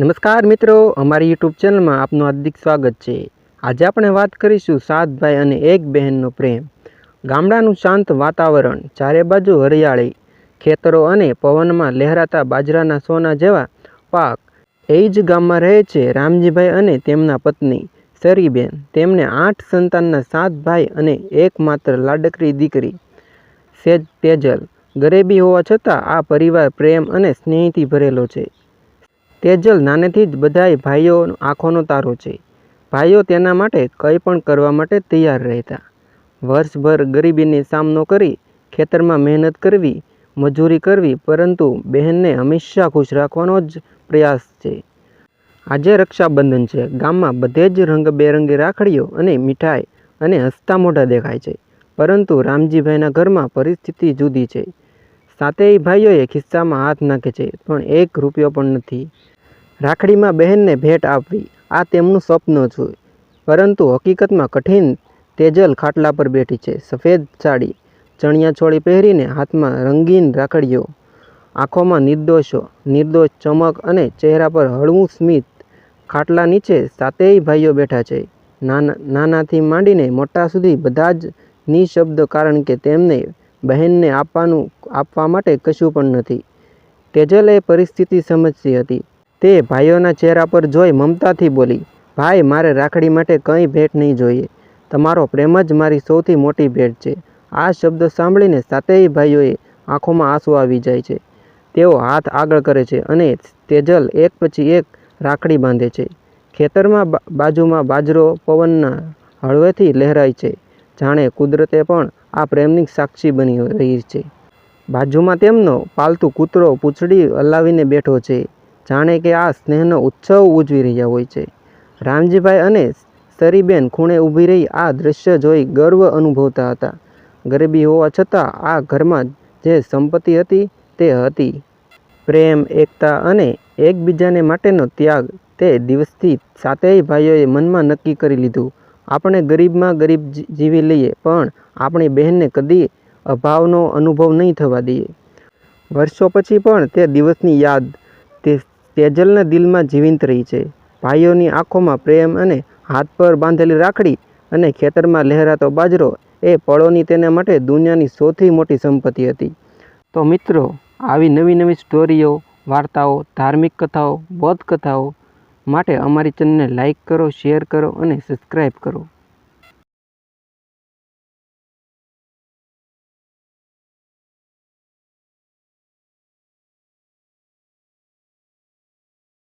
નમસ્કાર મિત્રો, અમારી યુટ્યુબ ચેનલમાં આપનું હાર્દિક સ્વાગત છે. આજે આપણે વાત કરીશું સાત ભાઈ અને એક બહેનનો પ્રેમ. ગામડાનું શાંત વાતાવરણ, ચારે બાજુ હરિયાળી, ખેતરો અને પવનમાં લહેરાતા બાજરાના સોના જેવા પાક. એ જ ગામમાં રહે છે રામજીભાઈ અને તેમના પત્ની સરીબેન. તેમને આઠ સંતાનના સાત ભાઈ અને એકમાત્ર લાડકરી દીકરી સેજ તેજલ ગરીબી હોવા છતાં આ પરિવાર પ્રેમ અને સ્નેહથી ભરેલો છે. તેજલ નાનેથી જ બધાય ભાઈઓ આંખોનો તારો છે. ભાઈઓ તેના માટે કંઈ પણ કરવા માટે તૈયાર રહેતા. વર્ષભર ગરીબીનો સામનો કરી, ખેતરમાં મહેનત કરવી, મજૂરી કરવી, પરંતુ બહેનને હંમેશા ખુશ રાખવાનો જ પ્રયાસ છે. આજે રક્ષાબંધન છે. ગામમાં બધે જ રંગબેરંગી રાખડીઓ અને મીઠાઈ અને હસતા મોઢા દેખાય છે. પરંતુ રામજીભાઈના ઘરમાં પરિસ્થિતિ જુદી છે. સાતેય ભાઈઓએ ખિસ્સામાં હાથ નાખે છે, પણ એક રૂપિયો પણ નથી. રાખડીમાં બહેનને ભેટ આપવી, આ તેમનું સ્વપ્ન છે. પરંતુ હકીકતમાં કઠિન તેજલ ખાટલા પર બેઠી છે. સફેદ સાડી, ચણિયા છોડી પહેરીને હાથમાં રંગીન રાખડીઓ, આંખોમાં નિર્દોષો, નિર્દોષ ચમક અને ચહેરા પર હળવું સ્મિત. ખાટલા નીચે સાતેય ભાઈઓ બેઠા છે. નાના, નાનાથી માંડીને મોટા સુધી બધા જ નિશબ્દ કારણ કે તેમને બહેનને આપવાનું, આપવા માટે કશું પણ નથી. તેજલ પરિસ્થિતિ સમજતી હતી. તે ભાઈઓના ચહેરા પર જોઈ મમતાથી બોલી, ભાઈ, મારે રાખડી માટે કંઈ ભેટ નહીં જોઈએ. તમારો પ્રેમ જ મારી સૌથી મોટી ભેટ છે. આ શબ્દ સાંભળીને સાતેય ભાઈઓએ આંખોમાં આંસુ આવી જાય છે. તેઓ હાથ આગળ કરે છે અને તેજલ એક પછી એક રાખડી બાંધે છે. ખેતરમાં બાજુમાં બાજરો પવનના હળવેથી લહેરાય છે. જાણે કુદરતે પણ આ પ્રેમની સાક્ષી બની રહી છે. બાજુમાં તેમનો પાલતુ કૂતરો પૂંછડી હલાવીને બેઠો છે. જાણે કે આ સ્નેહનો ઉત્સવ ઉજવી રહ્યા હોય છે. રામજીભાઈ અને સરીબેન ખૂણે ઊભી રહી આ દૃશ્ય જોઈ ગર્વ અનુભવતા હતા. ગરીબી હોવા છતાં આ ઘરમાં જે સંપત્તિ હતી તે હતી. પ્રેમ, એકતા અને એકબીજાને માટેનો ત્યાગ તે દિવસથી સાતેય ભાઈઓએ મનમાં નક્કી કરી લીધું. આપણે ગરીબમાં ગરીબ જીવી લઈએ, પણ આપણી બહેનને કદી અભાવનો અનુભવ નહીં થવા દઈએ. વર્ષો પછી પણ તે દિવસની યાદ તે તેજલના દિલમાં જીવંત રહી છે. ભાઈઓની આંખોમાં પ્રેમ અને હાથ પર બાંધેલી રાખડી અને ખેતરમાં લહેરાતો બાજરો એ પળોની તેના માટે દુનિયાની સૌથી મોટી સંપત્તિ હતી. તો મિત્રો, આવી નવી નવી સ્ટોરીઓ, વાર્તાઓ, ધાર્મિક કથાઓ બોધ કથાઓ માટે અમારી ચેનલને લાઇક કરો શેર કરો અને સબસ્ક્રાઈબ કરો.